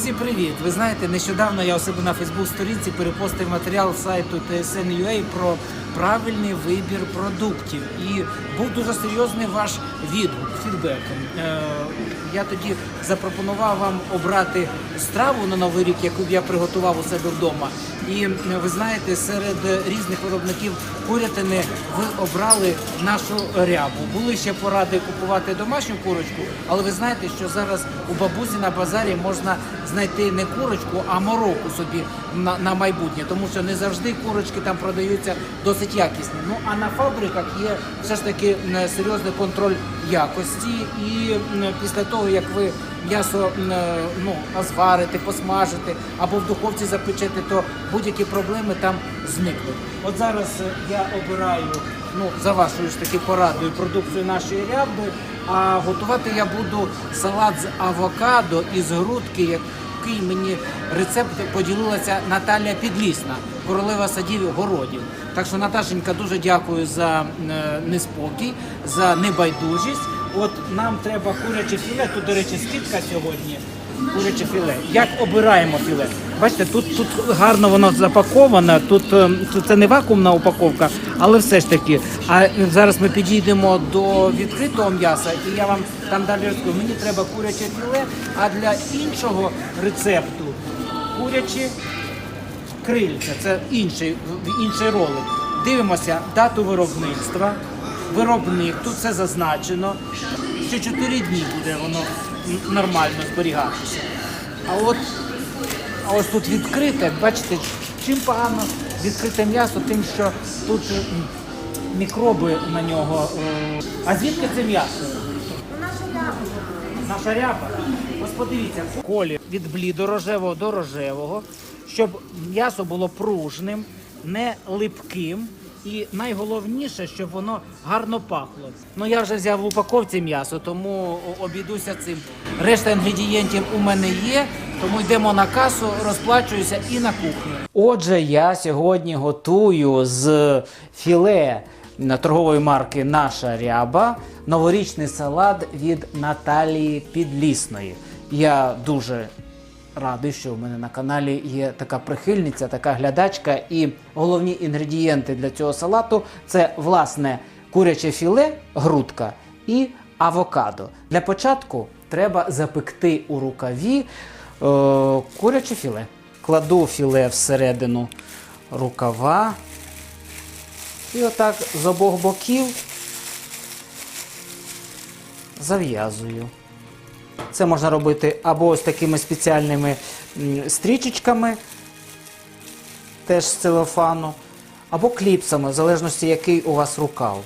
Друзі, привіт! Ви знаєте, нещодавно я у себе на Фейсбук-сторінці перепостив матеріал сайту TSN.ua про правильний вибір продуктів. І був дуже серйозний ваш відгук, фідбек. Е, я тоді запропонував вам обрати страву на новий рік, яку б я приготував у себе вдома. І е, ви знаєте, серед різних виробників курятини ви обрали нашу рябу. Були ще поради купувати домашню курочку, але ви знаєте, що зараз у бабусі на базарі можна знайти не курочку, а мороку собі на, на майбутнє, тому що не завжди курочки там продаються досить якісні. Ну а на фабриках є все ж таки серйозний контроль якості, і після того як ви м'ясо ну зварите, посмажите або в духовці запечете, то будь-які проблеми там зникнуть. От зараз е, я обираю ну за вашою ж таки порадою продукцію нашої ряби. А готувати я буду салат з авокадо із грудки, який мені рецепт поділилася Наталія Підлісна, королева садів городів. Так що, Наташенька, дуже дякую за е, неспокій, за небайдужість. От нам треба куряче філе. Тут, до речі, скидка сьогодні. Куряче філе. Як обираємо філе? Бачите, тут, тут гарно воно запаковане. Тут, е, тут це не вакуумна упаковка, але все ж таки. А зараз ми підійдемо до відкритого м'яса, і я вам там далі розкажу. Мені треба куряче філе, а для іншого рецепту курячі крильця. Це інший, інший ролик. Дивимося дату виробництва. Виробник, тут все зазначено. Ще 4 дні буде воно нормально зберігатися. А от, а ось тут відкрите, бачите, чим погано відкрите м'ясо, тим, що тут мікроби на нього. е. А звідки це м'ясо? Наша ряба. Ось подивіться, колі від блідо-рожевого до рожевого, щоб м'ясо було пружним, не липким. І найголовніше, щоб воно гарно пахло. Ну я вже взяв в упаковці м'ясо, тому обійдуся цим. Решта інгредієнтів у мене є, тому йдемо на касу, розплачуюся і на кухню. Отже, я сьогодні готую з філе торгової марки Наша ряба новорічний салат від Наталії Підлісної. Я дуже радий, що в мене на каналі є така прихильниця, така глядачка. І головні інгредієнти для цього салату це власне куряче філе, грудка і авокадо. Для початку треба запекти у рукаві куряче філе. Кладу філе всередину рукава. І отак з обох боків зав'язую. Це можна робити або ось такими спеціальними стрічечками, теж з целофану, або кліпсами, в залежності, який у вас рукав.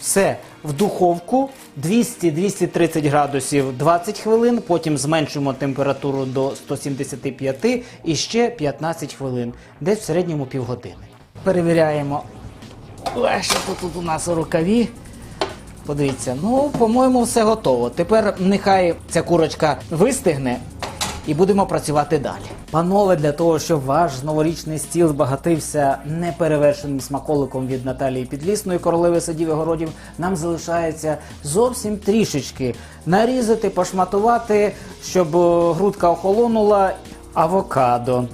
Все в духовку 200-230 градусів 20 хвилин, потім зменшуємо температуру до 175 і ще 15 хвилин, десь в середньому півгодини. Перевіряємо, Ой, що тут, у нас у рукаві. Подивіться, ну, по-моєму, все готово. Тепер нехай ця курочка вистигне і будемо працювати далі. Панове, для того, щоб ваш новорічний стіл збагатився неперевершеним смаколиком від Наталії Підлісної, королеви садів і городів, нам залишається зовсім трішечки нарізати, пошматувати, щоб е, грудка охолонула авокадо.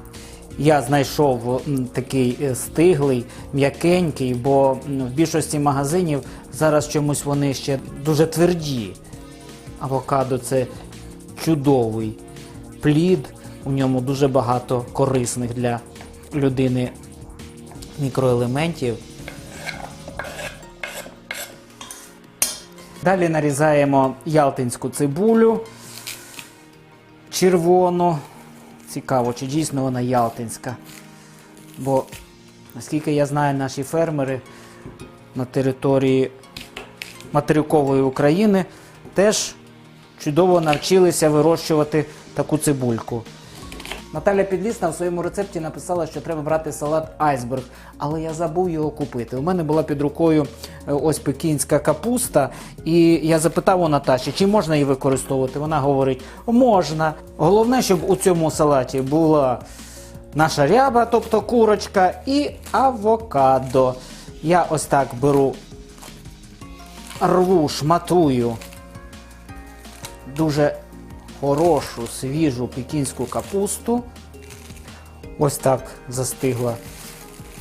Я знайшов такий е, стиглий, м'якенький, бо в більшості магазинів зараз чомусь вони ще дуже тверді. Авокадо це чудовий плід, у ньому дуже багато корисних для людини мікроелементів. Далі нарізаємо ялтинську цибулю червону. Цікаво, чи дійсно вона ялтинська. Бо, наскільки я знаю, наші фермери на території материкової України теж чудово навчилися вирощувати таку цибульку. Наталя Підлісна в своєму рецепті написала, що треба брати салат айсберг, але я забув його купити. У мене була під рукою е, ось пекінська капуста, і я запитав у Наташі, чи можна її використовувати. Вона говорить, можна. Головне, щоб у цьому салаті була наша ряба, тобто курочка, і авокадо. Я ось так беру, рву, шматую дуже хорошу свіжу пекінську капусту. Ось так застигла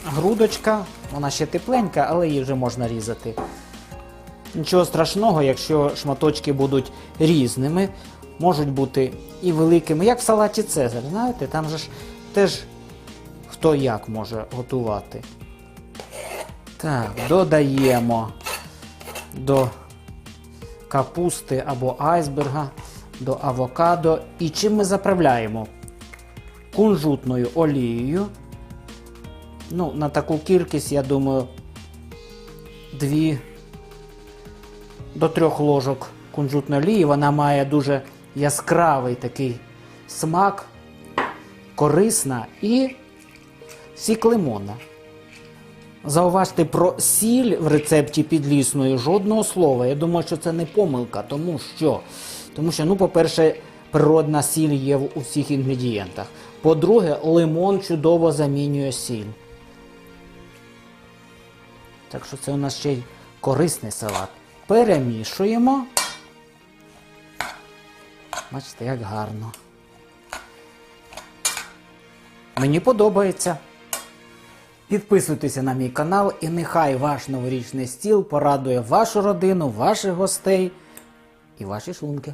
грудочка. Вона ще тепленька, але її вже можна різати. Нічого страшного, якщо шматочки будуть різними, можуть бути і великими, як в салаті Цезар. Знаєте, там же ж теж хто як може готувати. Так, додаємо до капусти або айсберга, до авокадо. І чим ми заправляємо? Кунжутною олією. Ну, на таку кількість, я думаю, дві до трьох ложок кунжутної олії. Вона має дуже яскравий такий смак, корисна і сік лимона. Зауважте про сіль в рецепті підлісної жодного слова. Я думаю, що це не помилка, тому що, тому що ну, по-перше, природна сіль є в усіх інгредієнтах. По-друге, лимон чудово замінює сіль. Так що це у нас ще й корисний салат. Перемішуємо. Бачите, як гарно. Мені подобається. Підписуйтеся на мій канал і нехай ваш новорічний стіл порадує вашу родину, ваших гостей і ваші шлунки.